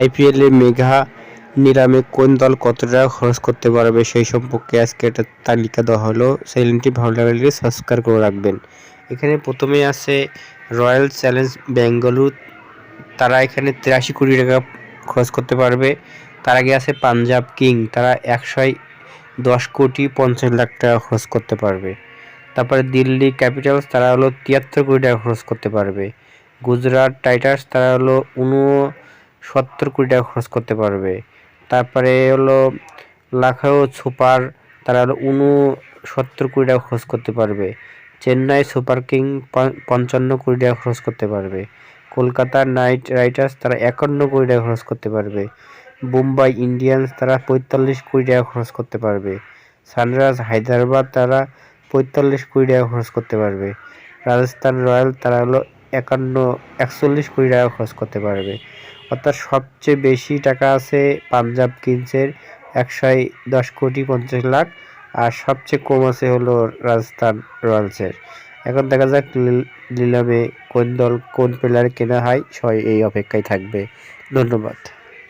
আইপিএলে মেঘা নিলামে কোন দল কত টাকা খরচ করতে পারবে সেই সম্পর্কে আজকে একটা তালিকা দেওয়া হলো। চ্যানেলটি ভালো লাগলে সাবস্ক্রাইব করে রাখবেন। এখানে প্রথমে আছে রয়্যাল চ্যালেঞ্জ বেঙ্গালুরু তারা এখানে তিরাশি কোটি টাকা খরচ করতে পারবে। তার আগে আছে পাঞ্জাব কিং তারা একশো দশ কোটি পঞ্চাশ লাখ টাকা খরচ করতে পারবে। তারপরে দিল্লি ক্যাপিটালস তারা হলো তিয়াত্তর কোটি টাকা খরচ করতে পারবে। গুজরাট টাইটার্স তারা হলো উনসত্তর কোটি টাকা খরচ করতে পারবে। তারপরে হলো লাখাও সুপার, তারা হলো উনসত্তর কোটি টাকা খরচ করতে পারবে। চেন্নাই সুপার কিং পঞ্চান্ন কোটি টাকা খরচ করতে পারবে। কলকাতা নাইট রাইডার্স তারা একান্ন কোটি টাকা খরচ করতে পারবে। মুম্বাই ইন্ডিয়ান্স তারা পঁয়তাল্লিশ কোটি টাকা খরচ করতে পারবে। সানরাইজ হায়দ্রাবাদ তারা পঁয়তাল্লিশ কোটি টাকা খরচ করতে পারবে। রাজস্থান রয়্যাল তারা হলো একান্ন, একচল্লিশ কোটি টাকা খরচ করতে পারবে। অর্থাৎ সবচেয়ে বেশি টাকা আছে পাঞ্জাব কিংসের একশো দশ কোটি পঞ্চাশ লাখ। আর সবচেয়ে কম আছে হলো রাজস্থান রয়্যালসের। এখন দেখা যাক নিলামে কোন দল, কোন প্লেয়ার কেনা হয়, সবাই এই অপেক্ষায় থাকবে। ধন্যবাদ।